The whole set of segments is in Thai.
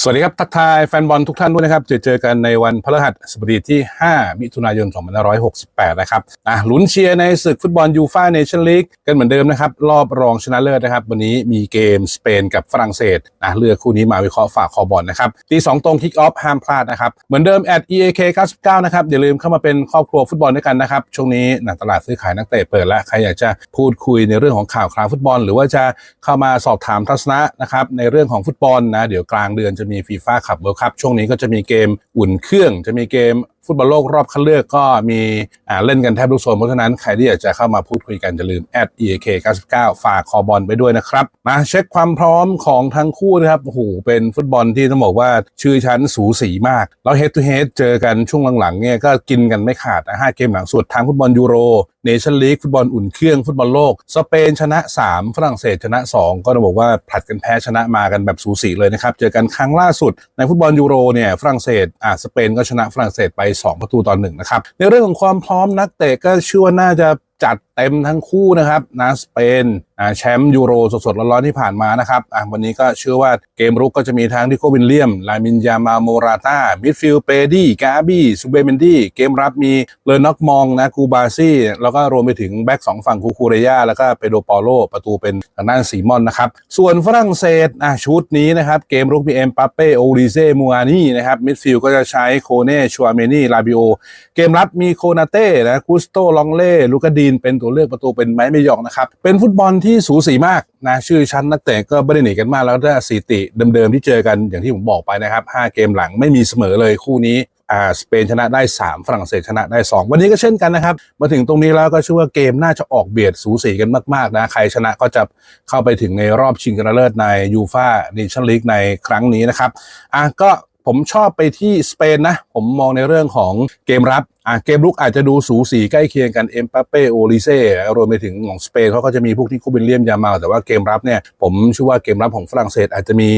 สวัสดีครับ ทักทายแฟนบอลทุกท่านด้วยนะครับ เจอเจอกันในวันพฤหัสบดีที่ 5 มิถุนายน 2568 นะครับอะลุ้นเชียร์ในศึกฟุตบอลยูฟ่าเนชั่นลีกกันเหมือนเดิมนะครับ รอบรองชนะเลิศนะครับ วันนี้มีเกมสเปนกับฝรั่งเศสนะเลือกคู่นี้มาวิเคราะห์ฝากคอบอลนะครับตีสองตรงคิกออฟห้ามพลาดนะครับ เหมือนเดิม at eak 99นะครับ อย่าลืมเข้ามาเป็นครอบครัวฟุตบอลด้วยกันนะครับ ช่วงนี้นะตลาดซื้อขายนักเตะเปิดแล้วใครอยากจะพูดคุยในเรื่องของข่าวคราวฟุตบอล หรือว่าจะเข้ามาสอบถามทัศนะนะครับในเรื่องของฟุตบอลนะเดี๋ยวกลางเดือนจะมีฟีฟ่าขับเวิลด์คัพช่วงนี้ก็จะมีเกมอุ่นเครื่อง จะมีเกม ฟุตบอลโลกรอบคัดเลือกก็มีเล่นกันแทบทุกโซนเพราะฉะนั้นใครที่อยากจะเข้ามาพูดคุยกันอย่าลืม eak 99ฝากคอบอลไปด้วยนะครับ มาเช็คความพร้อมของทั้งคู่นะครับโอ้โหเป็นฟุตบอลที่ต้องบอกว่าชื่อชั้นสูสีมาก แล้ว head to head เจอกันช่วงหลังๆเนี่ยก็กินกันไม่ขาดนะห้าเกมหลังสุดทางฟุตบอลยูโรเนชั่นลีกฟุตบอลอุ่นเครื่องฟุตบอลโลก สเปนชนะ 3 ฝรั่งเศสชนะ 2 ก็ต้องบอกว่าผลัดกันแพ้ชนะมากันแบบสูสีเลยนะครับเจอกันครั้งล่าสุดในฟุตบอลยูโรเนี่ยฝรั่งเศสอ่าสเปนก็ชนะฝรั่งเศสไป2 ประตูต่อหนึ่งนะครับในเรื่องของความพร้อมนักเตะก็เชื่อว่าน่าจะ จัดเต็มทั้งคู่นะครับนะสเปนอ่าแชมป์ยูโรสดๆร้อนๆที่ผ่านมานะครับอะวันนี้ก็เชื่อว่าเกมรุกก็จะมีทั้งดิโกวินเลียม ลามินยามาโมราตามิดฟิลเปดี้กาบี้ซูเบเมนดี้เกมรับมีเลอนอกมองนะกูบาซี่ แล้วก็รวมไปถึงแบ็กสองฝั่งคูคูเรยาแล้วก็เปโดปอโล ประตูเป็นทางด้านซีมอนนะครับส่วนฝรั่งเศสอะชุดนี้นะครับเกมรุกมีเอ็มปาเป้โอริเซมูอานี่นะครับมิดฟิลก็จะใช้โคเน่ชัวเมนี่ลาบิโอเกมรับมีโคนาเต้นะกุสโตลองเล่ลูกาดีนเป็นตัวเลือกประตูเป็นไม้ไม่ยอกนะครับ เป็นฟุตบอลที่สูสีมากนะชื่อชั้นนักเตะก็ไม่ได้หนีกันมากแล้วก็สถิติเดิมๆที่เจอกันอย่างที่ผมบอกไปนะครับ5เกมหลังไม่มีเสมอเลยคู่นี้อ่าสเปนชนะได้ 3 ฝรั่งเศสชนะได้ 2 วันนี้ก็เช่นกันนะครับ มาถึงตรงนี้แล้วก็ชื่อว่าเกมน่าจะออกเบียดสูสีกันมาก ๆ นะ ใครชนะก็จะเข้าไปถึงในรอบชิงชนะเลิศในยูฟาเนชั่นลีกในครั้งนี้นะครับอะก็ผมชอบไปที่สเปนนะ ผมมองในเรื่องของเกมรับ อะเกมลุกอาจจะดูสูสีใกล้เคียงกันเอ็มปาเป้โอลิเซ่รวมไปถึงของสเปนเขาก็จะมีพวกที่คูบินเลียมยามาแต่ว่าเกมรับเนี่ยผมเชื่อว่าเกมรับของฝรั่งเศสอาจจะมี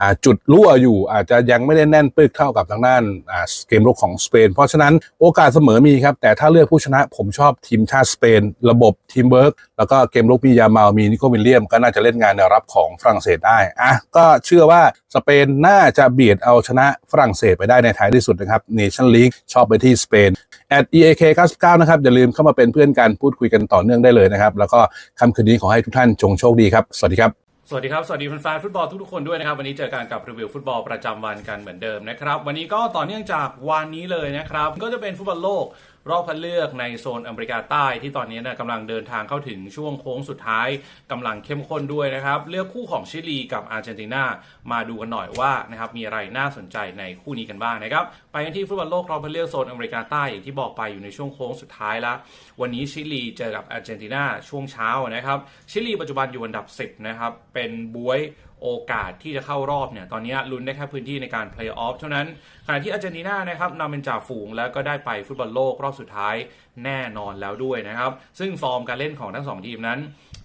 อ่าจุดรั่วอยู่ อาจจะยังไม่ได้แน่นปึกเท่ากับทางด้านอ่าเกมลุกของสเปน เพราะฉะนั้นโอกาสเสมอมีครับ แต่ถ้าเลือกผู้ชนะผมชอบทีมชาติสเปน ระบบทีมเวิร์กแล้วก็เกมลุกมียามามีนิโควินเลียมก็น่าจะเล่นงานแนวรับของฝรั่งเศสได้อะก็เชื่อว่าสเปนน่าจะเบียดเอาชนะฝรั่งเศสไปได้ในท้ายที่สุดนะครับเนชั่นลีกชอบไปที่สเปน at eak 99นะครับ อย่าลืมเข้ามาเป็นเพื่อนกันพูดคุยกันต่อเนื่องได้เลยนะครับ แล้วก็ค่ำคืนนี้ขอให้ทุกท่านจงโชคดีครับ สวัสดีครับ สวัสดีครับ สวัสดีแฟนฟุตบอลทุกๆคนด้วยนะครับ วันนี้เจอกันกับรีวิวฟุตบอลประจำวันกันเหมือนเดิมนะครับ วันนี้ก็ต่อเนื่องจากวันนี้เลยนะครับ ก็จะเป็นฟุตบอลโลก รอบคัดเลือกในโซนอเมริกาใต้ที่ตอนนี้นะกำลังเดินทางเข้าถึงช่วงโค้งสุดท้ายกำลังเข้มข้นด้วยนะครับ เลือกคู่ของชิลีกับอาร์เจนตินามาดูกันหน่อยว่านะครับมีอะไรน่าสนใจในคู่นี้กันบ้างนะครับ ไปกันที่ฟุตบอลโลกรอบคัดเลือกโซนอเมริกาใต้อย่างที่บอกไปอยู่ในช่วงโค้งสุดท้ายแล้ว วันนี้ชิลีเจอกับอาร์เจนตินาช่วงเช้านะครับชิลีปัจจุบันอยู่อันดับ 10นะครับเป็นบวยโอกาสที่จะเข้ารอบเนี่ยตอนนี้ลุ้นได้แค่พื้นที่ในการเพลย์ออฟเท่านั้น ขณะที่อาร์เจนตินานะครับนำเป็นจ่าฝูงแล้วก็ได้ไปฟุตบอลโลกรอบสุดท้ายแน่นอนแล้วด้วยนะครับ ซึ่งฟอร์มการเล่นของทั้งสองทีมนั้น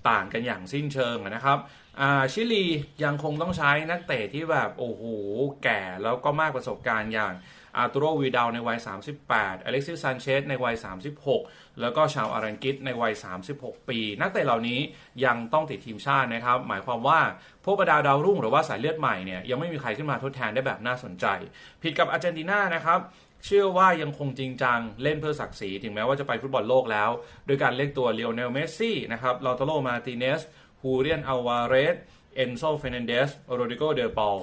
ต่างกันอย่างสิ้นเชิงนะครับอ่าชิลียังคงต้องใช้นักเตะที่แบบโอ้โหแก่แล้วก็มากประสบการณ์อย่าง อาร์ตูโรวีดาในวัย 38 อเล็กซิสซานเชสในวัย 36 แล้วก็ชาวอารังกิสในวัย 36 ปี นักเตะเหล่านี้ยังต้องติดทีมชาตินะครับ หมายความว่าพวกบรรดาดาวรุ่งหรือว่าสายเลือดใหม่เนี่ยยังไม่มีใครขึ้นมาทดแทนได้แบบน่าสนใจ ผิดกับอาร์เจนตินานะครับเชื่อว่ายังคงจริงจัง เล่นเพื่อศักดิ์ศรีถึงแม้ว่าจะไปฟุตบอลโลกแล้ว โดยการเรียกตัวเลโอเนลเมสซี่นะครับลาโตโรมาติเนสฮูเรียนอัลวาเรส เอนโซเฟรนันเดสโรดิโกเดอปอล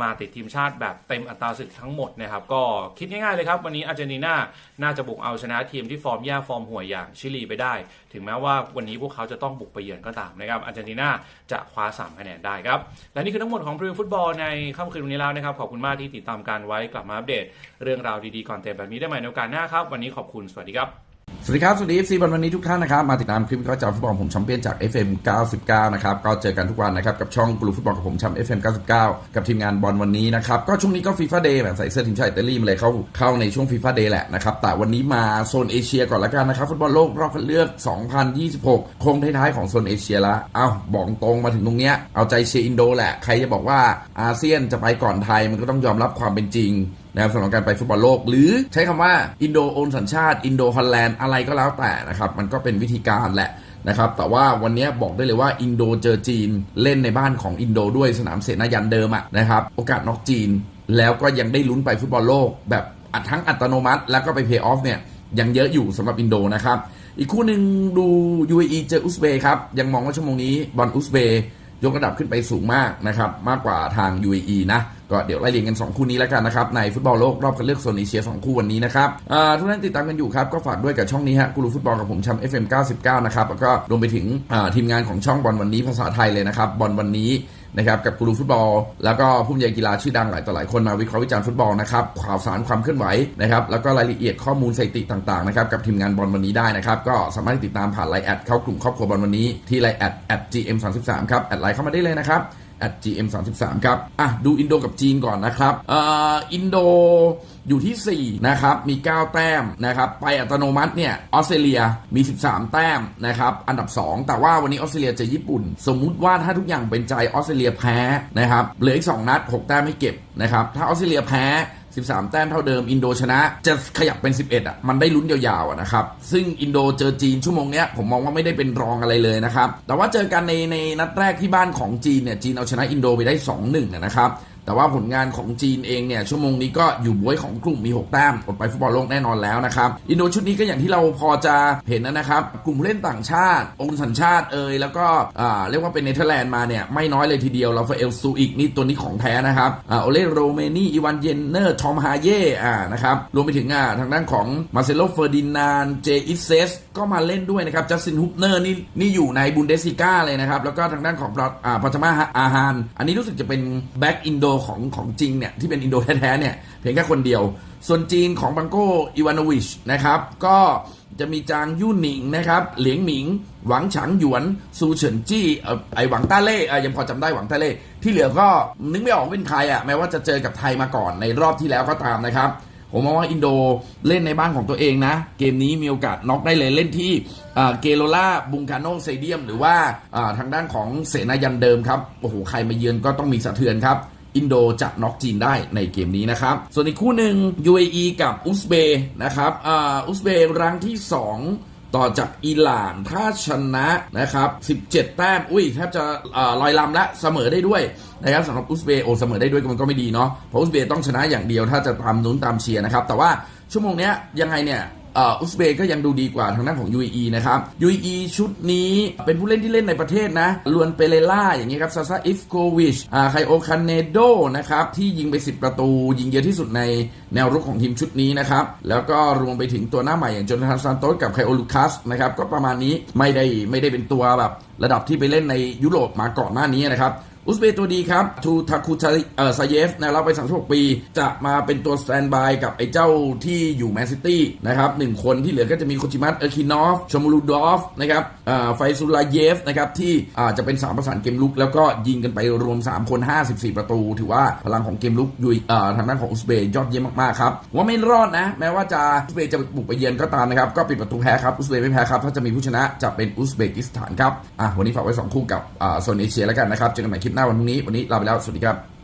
มาติดทีมชาติแบบเต็มอัตราศึกทั้งหมดนะครับ ก็คิดง่ายๆเลยครับ วันนี้อาร์เจนตินาน่าจะบุกเอาชนะทีมที่ฟอร์มแย่ฟอร์มห่วยอย่างชิลีไปได้ ถึงแม้ว่าวันนี้พวกเขาจะต้องบุกไปเยือนก็ตามนะครับอาร์เจนตินาจะคว้า3คะแนนได้ครับ และนี่คือทั้งหมดของพรีวิวฟุตบอลในค่ำคืนวันนี้แล้วนะครับ ขอบคุณมากที่ติดตามการไว้กลับมาอัปเดต เรื่องราวดีๆก่อนเตะแบบนี้ได้ใหม่ในโอกาสหน้าครับวันนี้ขอบคุณสวัสดีครับ สวัสดีครับ สวัสดี FC บอลวันนี้ทุกท่านนะครับ มาติดตามคลิปวิเคราะห์จากฟุตบอลผมแชมเปี้ยนจาก FM 99 นะครับ ก็เจอกันทุกวันนะครับ กับช่องกลุ่มฟุตบอลกับผมแชมป์ FM 99 กับทีมงานบอลวันนี้นะครับ ก็ช่วงนี้ก็ฟีฟ่าเดย์แบบใส่เสื้อทีมชาติอิตาลีมาเลยเข้าเข้าในช่วงฟีฟ่าเดย์แหละนะครับ แต่วันนี้มาโซนเอเชียก่อนละกันนะครับ ฟุตบอลโลกรอบคัดเลือก 2026โค้งท้ายๆของโซนเอเชียละเอ้าบอกตรงมาถึงตรงเนี้ยเอาใจเชียร์อินโดแหละใครจะบอกว่าอาเซียนจะไปก่อนไทยมันก็ต้องยอมรับความเป็นจริง นะครับสำหรับการไปฟุตบอลโลก หรือใช้คำว่าอินโดโอนสัญชาติอินโดฮอลแลนด์อะไรก็แล้วแต่นะครับมันก็เป็นวิธีการแหละนะครับแต่ว่าวันนี้บอกได้เลยว่าอินโดเจอจีนเล่นในบ้านของอินโดด้วยสนามเสนายันเดิมอะนะครับโอกาสน็อกจีน แล้วก็ยังได้ลุ้นไปฟุตบอลโลก แบบทั้งอัตโนมัติ แล้วก็ไปเพย์ออฟเนี่ยยังเยอะอยู่สำหรับอินโดนะครับอีกคู่หนึ่งดู UAE เจออุซเบย์ครับยังมองว่าชั่วโมงนี้บอลอุซเบย์ ยกระดับขึ้นไปสูงมากนะครับมากกว่าทาง UAE นะก็เดี๋ยวไล่เรียงกัน 2 คู่นี้แล้วกันนะครับในฟุตบอลโลกรอบคัดเลือกโซนเอเชีย 2 คู่วันนี้นะครับทุกท่านติดตามกันอยู่ครับก็ฝากด้วยกับช่องนี้ฮะกูรูฟุตบอลกับผมชัม FM 99 นะครับแล้วก็รวมไปถึงทีมงานของช่องบอลวันนี้ภาษาไทยเลยนะครับบอลวันนี้ นะครับกับกูรูฟุตบอล แล้วก็ผู้บรรยายกีฬาชื่อดังหลายต่อหลายคนมาวิเคราะห์วิจารณ์ฟุตบอลนะครับข่าวสารความเคลื่อนไหวนะครับแล้วก็รายละเอียดข้อมูลสถิติต่างๆนะครับกับทีมงานบอลวันนี้ได้นะครับก็สามารถติดตามผ่านไลน์แอดเข้ากลุ่มครอบครัวบอลวันนี้ที่ไลน์แอด at gm 3 3ครับแอดไลน์เข้ามาได้เลยนะครับ at gm 3 3ครับ อะ ดูอินโดกับจีนก่อนนะครับเอ่ออินโดอยู่ที่ 4 นะครับ มี 9 แต้มนะครับ ไปอัตโนมัติเนี่ย ออสเตรเลียมี 13 แต้มนะครับ อันดับ 2 แต่ว่าวันนี้ออสเตรเลียเจอญี่ปุ่น สมมุติว่าถ้าทุกอย่างเป็นใจออสเตรเลียแพ้นะครับ เหลืออีก 2 นัด 6 แต้มไม่เก็บนะครับ ถ้าออสเตรเลียแพ้ 13 แต้มเท่าเดิม อินโดชนะ จะขยับเป็น 11อะมันได้ลุ้นยาวๆนะครับ ซึ่งอินโดเจอจีนชั่วโมงเนี้ยผมมองว่าไม่ได้เป็นรองอะไรเลยนะครับแต่ว่าเจอกันในในนัดแรกที่บ้านของจีนเนี่ยจีนเอาชนะอินโดไปได้ 2-1นะครับ แต่ว่าผลงานของจีนเองเนี่ยชั่วโมงนี้ก็อยู่บวยของกลุ่มมี 6 แต้มอดไปฟุตบอลโลกแน่นอนแล้วนะครับ อินโดชุดนี้ก็อย่างที่เราพอจะเห็นนะครับ กลุ่มผู้เล่นต่างชาติ องค์สัญชาติเอ่ยแล้วก็อ่าเรียกว่าเป็นเนเธอร์แลนด์มาเนี่ยไม่น้อยเลยทีเดียวลาฟาเอลซูอิกนี่ตัวนี้ของแท้นะครับอ่าโอเลโรเมนีอีวานเยนเนอร์ทอมฮาเย่อ่านะครับรวมไปถึงอ่าทางด้านของมาเซโลเฟอร์ดินานเจอิเซสก็มาเล่นด้วยนะครับจัสซินฮุปเนอร์นี่นี่อยู่ในบุนเดสซิก้าเลยนะครับแล้วก็ทางด้านของอ่าพัชมาอาฮานอันนี้รู้สึกจะเป็นแบ็กอินโดของของจริงเนี่ยที่เป็นอินโดแท้ๆเนี่ยเพียงแค่คนเดียว ส่วนจีนของบังโกอีวานวิชนะครับก็จะมีจางยู่หนิงนะครับ เหลียงหมิง หวังฉางหยวน ซูเฉินจี้ไอหวังต้าเล่ยังพอจำได้หวังต้าเล่ ที่เหลือก็นึกไม่ออกว่าเป็นใครอะแม้ว่าจะเจอกับไทยมาก่อนในรอบที่แล้วก็ตามนะครับ ผมมองว่าอินโดเล่นในบ้านของตัวเองนะ เกมนี้มีโอกาสน็อกได้เลยเล่นที่เกโรล่าบุงคาโนเตเดียม หรือว่าอ่าทางด้านของเสนายันเดิมครับโอ้โหใครมาเยือนก็ต้องมีสะเทือนครับ อินโดจะน็อกจีนได้ในเกมนี้นะครับ ส่วนอีกคู่หนึ่ง UAE กับอุซเบย์นะครับอ่าอุซเบย์รังที่ 2ต่อจากอิหร่านถ้าชนะนะครับ 17 แต้ม อุ้ยแทบจะอลอยลำและเสมอได้ด้วยนะครับสำหรับอุซเบย์โอเสมอได้ด้วยมันก็ไม่ดีเนาะเพราะอุซเบย์ต้องชนะอย่างเดียวถ้าจะตามนุ้นตามเชียร์นะครับ แต่ว่าชั่วโมงนี้ยังไงเนี่ย อุซเบก็ยังดูดีกว่าทางด้านของ UAE นะครับ UAE ชุดนี้เป็นผู้เล่นที่เล่นในประเทศนะลวนเปเรล่าอย่างเงี้ยครับซาซาอิฟโกวิชอ่าไคโอคันเนโดนะครับที่ยิงไป 10 ประตู ยิงเยอะที่สุดในแนวรุกของทีมชุดนี้นะครับ แล้วก็รวมไปถึงตัวหน้าใหม่อย่างโจนาธานซานโตสกับไคโอลูคัสนะครับก็ประมาณนี้ไม่ได้ไม่ได้เป็นตัวแบบระดับที่ไปเล่นในยุโรปมาก่อนหน้านี้นะครับ อุซเบตัวดีครับทูทาคูชาเอ่อซาเยฟนะรับไป 36 ปี จะมาเป็นตัวสแตนบายกับไอ้เจ้าที่อยู่แมนซิตี้นะครับหนึ่งคนที่เหลือก็จะมีโคชิมัตเออร์คินอฟชมูลูดอฟนะครับอ่าไฟซุลาเยฟนะครับที่อ่าจะเป็น 3 ประสานเกมลุก แล้วก็ยิงกันไปรวม 3 คน 54 ประตู ถือว่าพลังของเกมลุกอยู่อ่าทางด้านของอุซเบย์ยอดเยี่ยมมากๆครับว่าไม่รอดนะ แม้ว่าจะอุซเบจะบุกไปเยือนก็ตามนะครับ ก็ปิดประตูแพ้ครับอุซเบไม่แพ้ครับถ้าจะมีผู้ชนะจะเป็นอุซเบกิสถานครับอะวันนี้ฝากไว้สองคู่กับอ่าโซนเอเชียแล้วกันนะครับเจอกันใหม่คลิปหน้าวันพรุ่งนี้ วันนี้ลาไปแล้ว สวัสดีครับ